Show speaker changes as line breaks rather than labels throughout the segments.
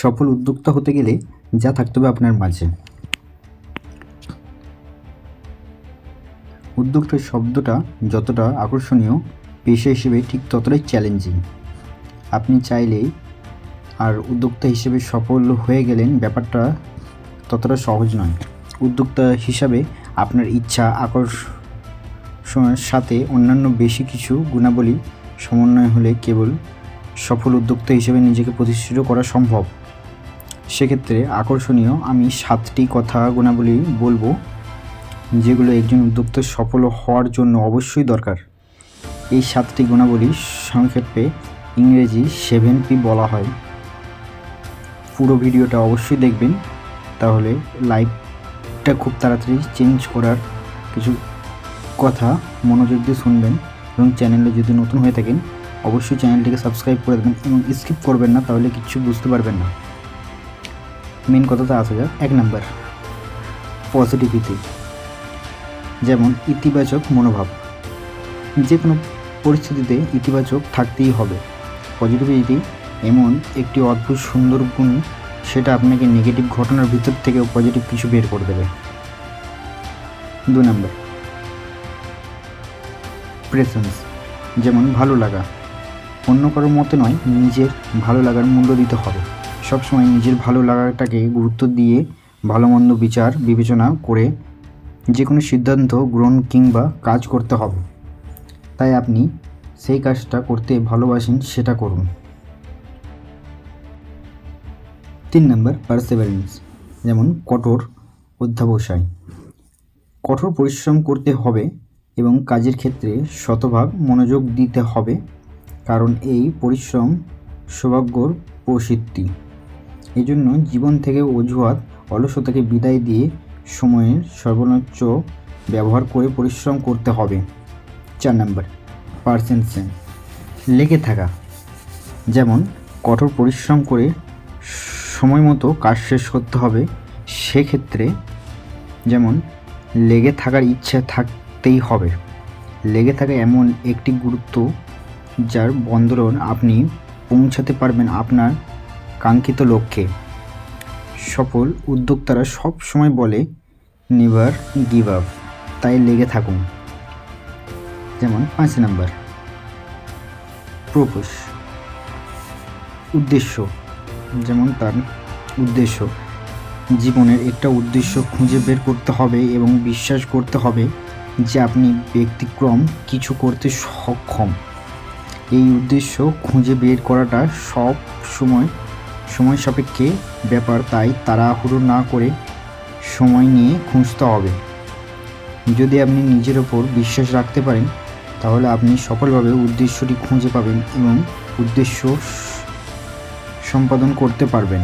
সফল উদ্যোক্তা হতে গেলে যা থাকতে হবে আপনার মাঝে। উদ্যোক্তা শব্দটা যতটা আকর্ষণীয়, পেশা হিসেবে ঠিক ততটাই চ্যালেঞ্জিং আপনি চাইলেই আর উদ্যোক্তা হিসেবে সফল হয়ে গেলেন ব্যাপারটা ততটা সহজ নয়। উদ্যোক্তা হিসাবে আপনার ইচ্ছা, আকর্ষণের সাথে অন্যান্য বেশি কিছু গুণাবলী সমন্বয় হলে কেবল সফল উদ্যোক্তা হিসেবে নিজেকে প্রতিষ্ঠিত করা সম্ভব। সেক্ষেত্রে আকর্ষণীয় আমি সাতটি কথা গুণাবলী বলব, যেগুলো একজন উদ্যোক্তা সফল হওয়ার জন্য অবশ্যই দরকার। এই সাতটি গুণাবলী সংক্ষেপে ইংরেজি সেভেন পি বলা হয়। পুরো ভিডিওটা অবশ্যই দেখবেন, তাহলে লাইফটা খুব তাড়াতাড়ি চেঞ্জ করার কিছু কথা মনোযোগ দিয়ে শুনবেন এবং চ্যানেলে যদি নতুন হয়ে থাকেন, অবশ্যই চ্যানেলটিকে সাবস্ক্রাইব করে দেবেন এবং স্কিপ করবেন না, তাহলে কিছু বুঝতে পারবেন না। মেন কথাটা আসা যাক এক নাম্বার পজিটিভিটি যেমন ইতিবাচক মনোভাব। যে কোনো পরিস্থিতিতে ইতিবাচক থাকতেই হবে। পজিটিভিটি এমন একটি অদ্ভুত সুন্দর গুণ, সেটা আপনাকে নেগেটিভ ঘটনার ভিতর থেকেও পজিটিভ কিছু বের করে দেবে। দু নম্বর প্রেসেন্স যেমন ভালো লাগা। অন্য কারোর মতে নয়, নিজের ভালো লাগার মূল্য দিতে হবে। সবসময় নিজের ভালো লাগাটাকে গুরুত্ব দিয়ে ভালো মন্দ বিচার, বিবেচনা করে যে কোনো সিদ্ধান্ত গ্রহণ কিংবা কাজ করতে হবে। তাই আপনি সেই কাজটা করতে ভালোবাসেন, সেটা করুন। তিন নম্বর পার্সেভারেন্স যেমন কঠোর অধ্যাবসায়। কঠোর পরিশ্রম করতে হবে এবং কাজের ক্ষেত্রে শতভাগ মনোযোগ দিতে হবে, কারণ এই পরিশ্রম সৌভাগ্যর প্রসিদ্ধি। এই জন্য জীবন থেকে অজুহাত অলসতাকে বিদায় দিয়ে সময়ের সর্বোচ্চ ব্যবহার করে পরিশ্রম করতে হবে। চার নম্বর পার্সেন্সেন লেগে থাকা। যেমন, কঠোর পরিশ্রম করে সময় মতো কাজ শেষ করতে হবে, সেক্ষেত্রে যেমন, লেগে থাকার ইচ্ছা থাকতেই হবে। লেগে থাকা এমন একটি গুরুত্ব যার বন্দরন আপনি পৌঁছাতে পারবেন আপনার কাঙ্ক্ষিত লক্ষ্যে। সফল উদ্যোক্তারা সব সময় বলে নেভার গিভ আপ তাই লেগে থাকুন। যেমন, পাঁচ নাম্বার। প্রপোজ। উদ্দেশ্য। যেমন, তার উদ্দেশ্য, জীবনের একটা উদ্দেশ্য খুঁজে বের করতে হবে এবং বিশ্বাস করতে হবে যে আপনি ব্যতিক্রম কিছু করতে সক্ষম। এই উদ্দেশ্য খুঁজে বের করাটা সব সময় সময় সাপেক্ষে ব্যাপার, তাই তাড়াহুড়ো না করে সময় নিয়ে খুঁজতে হবে। যদি আপনি নিজের ওপর বিশ্বাস রাখতে পারেন, তাহলে আপনি সফলভাবে উদ্দেশ্যটি খুঁজে পাবেন এবং উদ্দেশ্য সম্পাদন করতে পারবেন।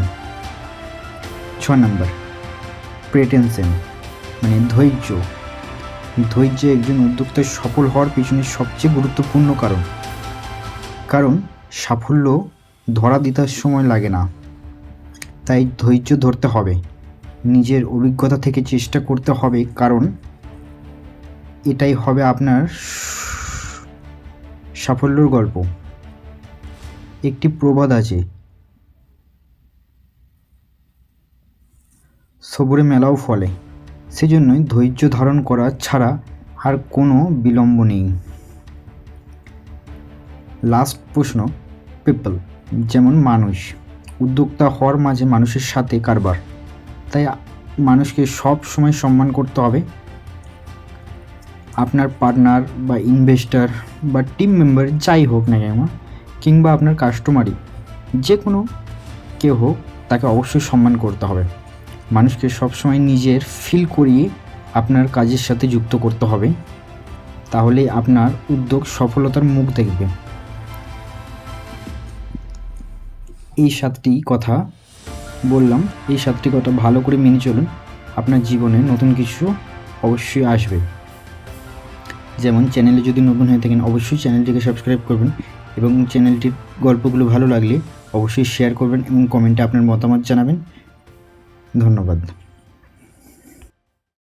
ছ নম্বর প্রেটেনশন মানে ধৈর্য। ধৈর্য একজন উদ্যোক্তার সফল হওয়ার পিছনে সবচেয়ে গুরুত্বপূর্ণ কারণ। কারণ সাফল্য ধরা দিতে সময় লাগে না। তাই ধৈর্য ধরতে হবে। নিজের অভিজ্ঞতা থেকে চেষ্টা করতে হবে, কারণ এটাই হবে আপনার সাফল্যর গল্প। একটি প্রবাদ আছে। সবুরে মেলাও ফলে। সেজন্যই ধৈর্য ধারণ করা ছাড়া আর কোনো বিলম্ব নেই। লাস্ট প্রশ্ন, পিপল। যেমন মানুষ, উদ্যোক্তা হওয়ার মাঝে মানুষের সাথে কারবার। তাই মানুষকে সব সময় সম্মান করতে হবে। আপনার পার্টনার বা ইনভেস্টার বা টিম মেম্বার যাই হোক না কেন, কিংবা আপনার কাস্টমারই যে কোনো কেউ হোক, তাকে অবশ্যই সম্মান করতে হবে। মানুষকে সবসময় নিজের ফিল করিয়ে আপনার কাজের সাথে যুক্ত করতে হবে। তাহলে আপনার উদ্যোগ সফলতার মুখ দেখবে। এই সাতটি কথা বললাম, এই সাতটি কথা ভালো করে মেনে চলুন, আপনার জীবনে নতুন কিছু অবশ্যই আসবে। যেমন চ্যানেলে যদি নতুন হয়ে থাকেন, অবশ্যই চ্যানেলটিকে সাবস্ক্রাইব করবেন এবং চ্যানেলটির গল্পগুলো ভালো লাগলে অবশ্যই শেয়ার করবেন এবং কমেন্টে আপনার মতামত জানাবেন। ধন্যবাদ।